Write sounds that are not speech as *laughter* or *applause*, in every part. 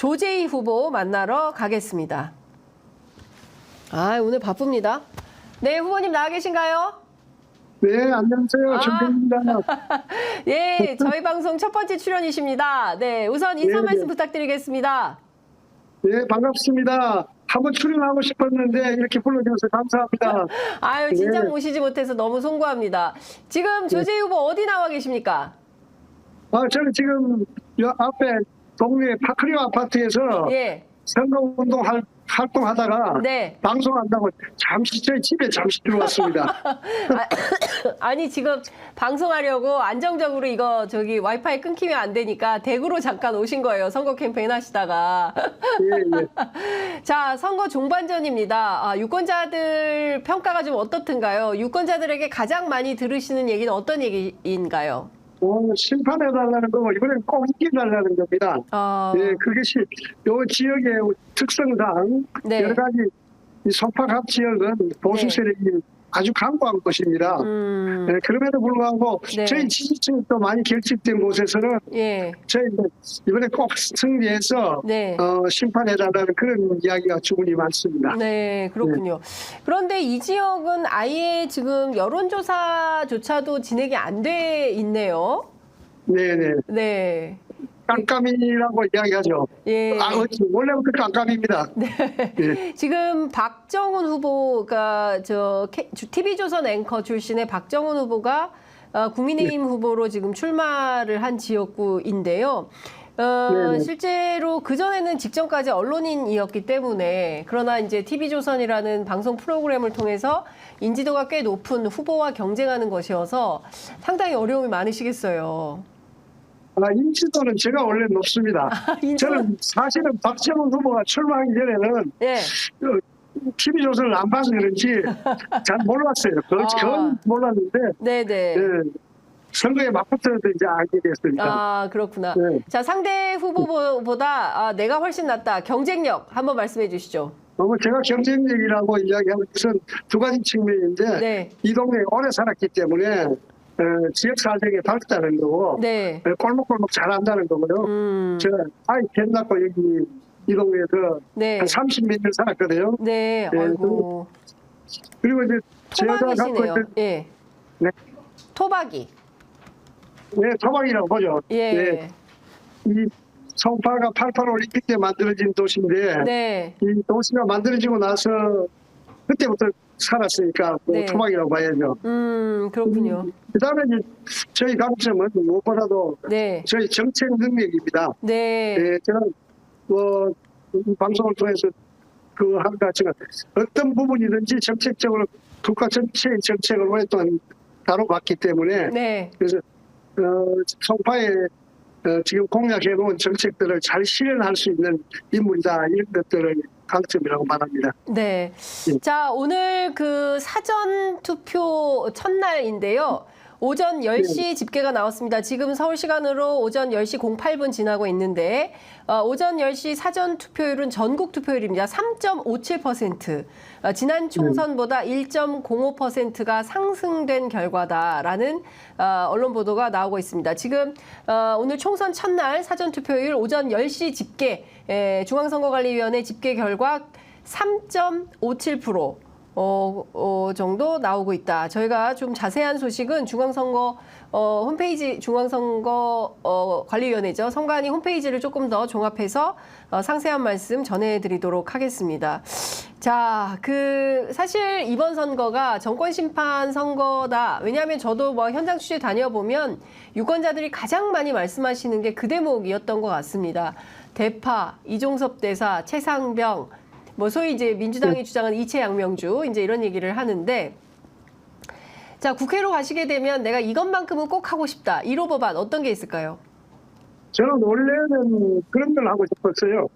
조재희 후보 만나러 가겠습니다. 아, 오늘 바쁩니다. 네, 후보님 나와 계신가요? 네, 안녕하세요. 아. 정경입니다. *laughs* 예, 저희 방송 첫 번째 출연이십니다. 네, 우선 인사 네, 말씀 네. 부탁드리겠습니다. 네, 반갑습니다. 한번 출연하고 싶었는데 이렇게 불러주셔서 감사합니다. *laughs* 아유, 진작 네. 모시지 못해서 너무 송구합니다. 지금 조재희 후보 어디 나와 계십니까? 아, 저는 지금 요 앞에 동네 파크리오 아파트에서 예, 선거운동 할, 활동하다가 네. 방송한다고 잠시 저희 집에 잠시 들어왔습니다. *laughs* 아니 지금 방송하려고 안정적으로 이거 저기 와이파이 끊기면 안 되니까 대구로 잠깐 오신 거예요. 선거 캠페인 하시다가. 예, 예. *laughs* 자, 선거 종반전입니다. 아, 유권자들 평가가 좀 어떻든가요? 유권자들에게 가장 많이 들으시는 얘기는 어떤 얘기인가요? 어, 심판해달라는 거고 이번엔 꼭 이겨달라는 겁니다. 어, 예, 그것이 요 지역의 특성상 네. 여러 가지 이 소파갑 지역은 보수 네. 세력이 아주 강고한 곳입니다. 음, 네, 그럼에도 불구하고 네. 저희 지지층이 또 많이 결집된 곳에서는 예, 저희 이번에 꼭 승리해서 네. 어, 심판해달라는 그런 이야기가 주문이 많습니다. 네, 그렇군요. 그런데 이 지역은 아예 지금 여론조사조차도 진행이 안 돼 있네요. 네네. 네. 깜깜이라고 이야기하죠. 예. 아, 원래부터 깜깜입니다. 예. *laughs* 지금 박정훈 후보가 저 TV조선 앵커 출신의 박정훈 후보가 어, 국민의힘 후보로 지금 출마를 한 지역구인데요. 어. 실제로 그전에는 직전까지 언론인이었기 때문에 그러나 이제 TV조선이라는 방송 프로그램을 통해서 인지도가 꽤 높은 후보와 경쟁하는 것이어서 상당히 어려움이 많으시겠어요. 아, 인지도는 제가 원래 높습니다. *laughs* 인지도- 저는 사실은 박정훈 후보가 출마하기 전에는 예. TV조선을 안 봐서 그런지 잘 몰랐어요. 그건 아. 몰랐는데 네네. 예, 선거에 맞붙어서 이제 알게 됐습니다. 아 그렇구나. 네. 자 상대 후보보다 아, 내가 훨씬 낫다. 경쟁력 한번 말씀해 주시죠. 어, 제가 경쟁력이라고 이야기하는 것은 두 가지 측면인데 네. 이 동네에 오래 살았기 때문에 어, 지역 사정에 밝다는 거고 네. 어, 꼴목꼴목 잘한다는 거고요. 음. 제가 아이 캔낳고 여기 이 동네에서 네. 한 30몇 년 살았거든요. 네. 네, 아이고. 그리고 이제 제가 갖고. 있는 예. 네, 토박이. 네, 토박이라고 보죠. 예. 네, 이 송파가 88 올림픽 때 만들어진 도시인데 네. 이 도시가 만들어지고 나서 그때부터 살았으니까 뭐 네. 토박이라고 봐야죠. 음 그렇군요. 그다음에 이제 저희 강점은 무엇보다도 네. 저희 정책 능력입니다. 네. 예, 제가 뭐이 방송을 통해서 그 한가 제가 어떤 부분이든지 정책적으로 국가 전체의 정책을 오랫동안 다뤄봤기 때문에 네. 그래서 어, 송파에 어, 지금 공약해 놓은 정책들을 잘 실현할 수 있는 인물이다 이런 것들을 강점이라고 말합니다. 네. 예. 자, 오늘 그 사전 투표 첫날인데요. 오전 10시 집계가 나왔습니다. 지금 서울 시간으로 오전 10시 08분 지나고 있는데, 어, 오전 10시 사전 투표율은 전국 투표율입니다. 3.57%. 어, 지난 총선보다 1.05%가 상승된 결과다라는 어, 언론 보도가 나오고 있습니다. 지금 어, 오늘 총선 첫날 사전 투표율 오전 10시 집계, 에, 중앙선거관리위원회 집계 결과 3.57%. 어, 어, 정도 나오고 있다. 저희가 좀 자세한 소식은 중앙선거 어, 홈페이지 중앙선거 어, 관리위원회죠. 선관위 홈페이지를 조금 더 종합해서 어, 상세한 말씀 전해드리도록 하겠습니다. 자, 그 사실 이번 선거가 정권 심판 선거다. 왜냐하면 저도 뭐 현장 취재 다녀보면 유권자들이 가장 많이 말씀하시는 게 그 대목이었던 것 같습니다. 대파, 이종섭 대사, 최상병, 뭐 소위 이제 민주당이 주장하는 이채 양명주 이제 이런 얘기를 하는데 자 국회로 가시게 되면 내가 이것만큼은 꼭 하고 싶다 1호 법안 어떤 게 있을까요? 저는 원래는 그런 걸 하고 싶었어요.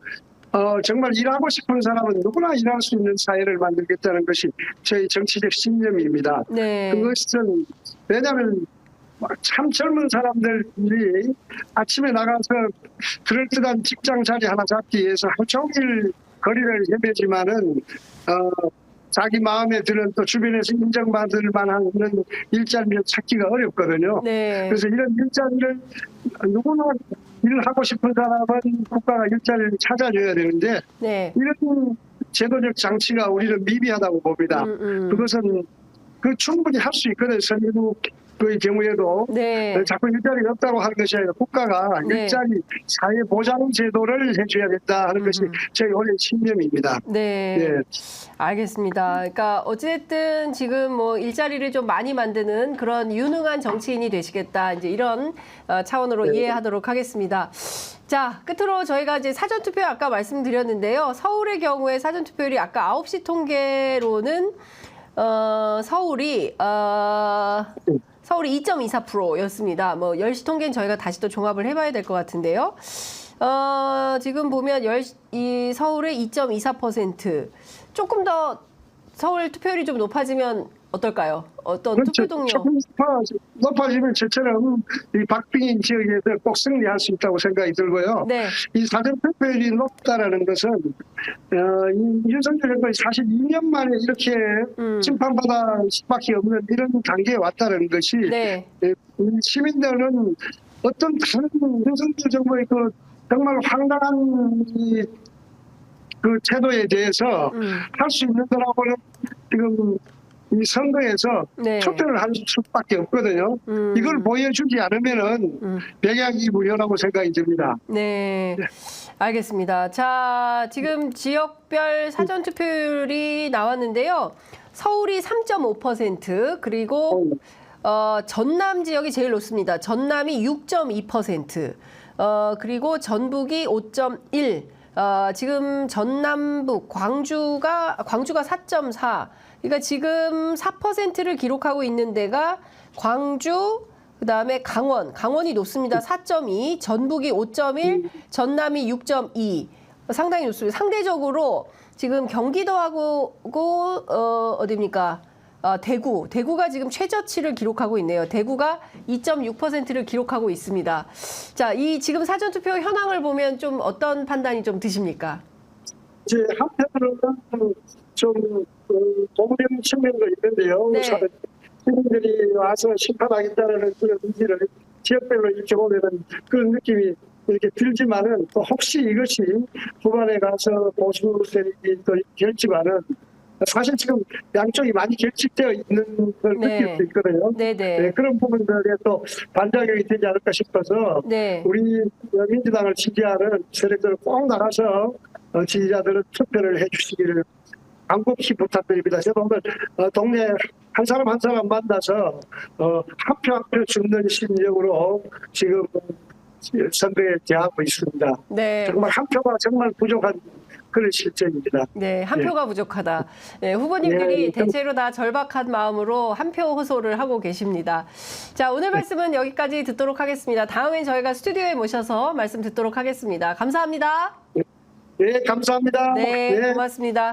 어, 정말 일하고 싶은 사람은 누구나 일할 수 있는 사회를 만들겠다는 것이 저희 정치적 신념입니다. 네. 그것은 왜냐하면 막참 젊은 사람들이 아침에 나가서 그럴듯한 직장 자리 하나 잡기 위해서 하루 종일 거리를 헤매지만은 어, 자기 마음에 드는 또 주변에서 인정받을 만한 그런 일자리를 찾기가 어렵거든요. 네. 그래서 이런 일자리를 누구나 일하고 싶은 사람은 국가가 일자리를 찾아줘야 되는데 네. 이런 제도적 장치가 우리는 미비하다고 봅니다. 음, 음. 그것은 그 충분히 할 수 있거든요. 선진국 의 경우에도 네. 자꾸 일자리가 없다고 하는 것이 아니라 국가가 네. 일자리 사회 보장 제도를 해줘야 된다 하는 것이 음. 저희 원래 신념입니다. 네. 예. 알겠습니다. 그러니까 어찌됐든 지금 뭐 일자리를 좀 많이 만드는 그런 유능한 정치인이 되시겠다. 이제 이런 어, 차원으로 네. 이해하도록 하겠습니다. 자, 끝으로 저희가 이제 사전투표 아까 말씀드렸는데요. 서울의 경우에 사전투표율이 아까 9시 통계로는 어, 서울이 어, 서울이 2.24%였습니다. 뭐 10시 통계는 저희가 다시 또 종합을 해봐야 될 것 같은데요. 어, 지금 보면 열, 이 서울의 2.24% 조금 더 서울 투표율이 좀 높아지면 어떨까요? 어떤 투표 그렇죠. 동료? 조금 높아, 높아지면 저처럼 이 박빙인 지역에서 꼭 승리할 수 있다고 생각이 들고요. 네, 이 사전 투표율이 높다라는 것은 어, 이 윤석열 정부가 사실 2년 만에 이렇게 음. 심판받아 수밖에 없는 이런 단계에 왔다는 것이 네, 예, 이 시민들은 어떤 다른 윤석열 정부의 그 정말 황당한 이, 그 태도에 대해서 음. 할수 있는 거라고는 지금 이 선거에서 네. 투표를 할 수밖에 없거든요. 음. 이걸 보여주지 않으면은 음. 백약이 무효라고 생각이 듭니다. 네. 알겠습니다. 자, 지금 지역별 사전 투표율이 나왔는데요. 서울이 3.5% 그리고 어, 전남 지역이 제일 높습니다. 전남이 6.2%, 어, 그리고 전북이 5.1. 어, 지금 전남북 광주가 광주가 4.4. 그러니까 지금 4%를 기록하고 있는 데가 광주 그다음에 강원, 강원이 높습니다. 4.2, 전북이 5.1, 전남이 6.2. 상당히 높습니다. 상대적으로 지금 경기도하고 어, 어디입니까? 아, 대구, 대구가 지금 최저치를 기록하고 있네요. 대구가 2.6%를 기록하고 있습니다. 자, 이 지금 사전투표 현황을 보면 좀 어떤 판단이 좀 드십니까? 이제 한편으로는 좀 어, 동정 측면도 있는데요. 네. 시민들이 와서 심판하겠다는 그런 의지를 지역별로 이렇게 보면은 그런 느낌이 이렇게 들지만은 또 혹시 이것이 후반에 가서 보수 세력이 또 결집하는 사실 지금 양쪽이 많이 결집되어 있는 걸 네. 느낄 수 있거든요. 네, 네, 네. 그런 부분들에 또 반작용이 되지 않을까 싶어서 네. 우리 민주당을 지지하는 세력들을 꼭 나가서 어, 지지자들은 투표를 해주시기를 간곡히 부탁드립니다. 제가 오늘 어, 동네 한 사람 한 사람 만나서 어, 한표 한표 죽는 심정으로 지금 선거에 대하고 있습니다. 네. 정말 한 표가 정말 부족한 그런 실정입니다. 네, 한 네. 표가 부족하다. 네, 후보님들이 네, 좀- 대체로 다 절박한 마음으로 한 표 호소를 하고 계십니다. 자, 오늘 말씀은 여기까지 듣도록 하겠습니다. 다음엔 저희가 스튜디오에 모셔서 말씀 듣도록 하겠습니다. 감사합니다. 네, 감사합니다. 네, 고맙습니다.